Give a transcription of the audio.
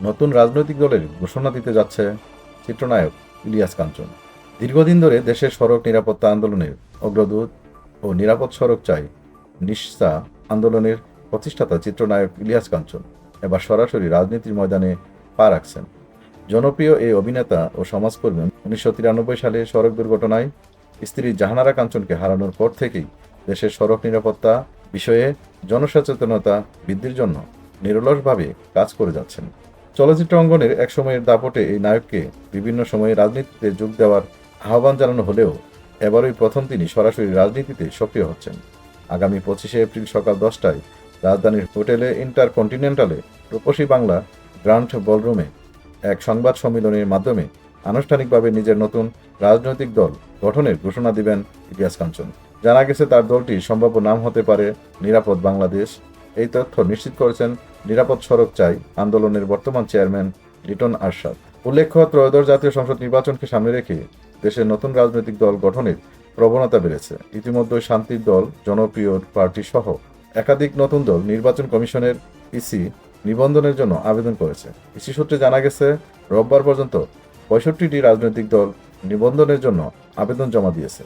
নতুন রাজনৈতিক দলের ঘোষণা দিতে যাচ্ছে চিত্রনায়ক ইলিয়াস কাঞ্চন। দীর্ঘদিন ধরে দেশের সড়ক নিরাপত্তা আন্দোলনের অগ্রদূত ও নিরাপদ সড়ক চাই নিঃসা আন্দোলনের প্রতিষ্ঠাতা চিত্রনায়ক ইলিয়াস কাঞ্চন এবার সরাসরি রাজনীতির ময়দানে পা রাখছেন। জনপ্রিয় এই অভিনেতা ও সমাজকর্মী উনিশশো তিরানব্বই সালে সড়ক দুর্ঘটনায় স্ত্রী জাহানারা কাঞ্চনকে হারানোর পর থেকেই দেশের সড়ক নিরাপত্তা বিষয়ে জনসচেতনতা বৃদ্ধির জন্য নিরলসভাবে কাজ করে যাচ্ছেন। চলচ্চিত্র অঙ্গনের এক সময়ের দাপটে এই নায়ককে বিভিন্ন সময়ে রাজনীতিতে যোগ দেওয়ার আহ্বান জানানো হলেও এবারই প্রথম তিনি সরাসরি রাজনীতিতে সক্রিয় হচ্ছেন। আগামী পঁচিশে এপ্রিল সকাল দশটায় রাজধানীর হোটেলে ইন্টারকন্টিনেন্টালে রূপসী বাংলা গ্রান্ট বলরুমে এক সংবাদ সম্মেলনের মাধ্যমে আনুষ্ঠানিকভাবে নিজের নতুন রাজনৈতিক দল গঠনের ঘোষণা দিবেন ইতিহাস কাঞ্চন। জানা গেছে, তার দলটি সম্ভাব্য নাম হতে পারে নিরাপদ বাংলাদেশ। এই তথ্য নিশ্চিত করেছেন নিরাপদ সড়ক চাই আন্দোলনের বর্তমান চেয়ারম্যান লিটন আরশাদ। উল্লেখ্য, ত্রয়োদশ জাতীয় সংসদ নির্বাচনকে সামনে রেখে দেশের নতুন রাজনৈতিক দল গঠনের প্রবণতা বেড়েছে। ইতিমধ্যে শান্তির দল, জনপ্রিয় পার্টি সহ একাধিক নতুন দল নির্বাচন কমিশনের ইসি নিবন্ধনের জন্য আবেদন করেছে। ইসি সূত্রে জানা গেছে, রোববার পর্যন্ত পঁয়ষট্টিটি রাজনৈতিক দল নিবন্ধনের জন্য আবেদন জমা দিয়েছে।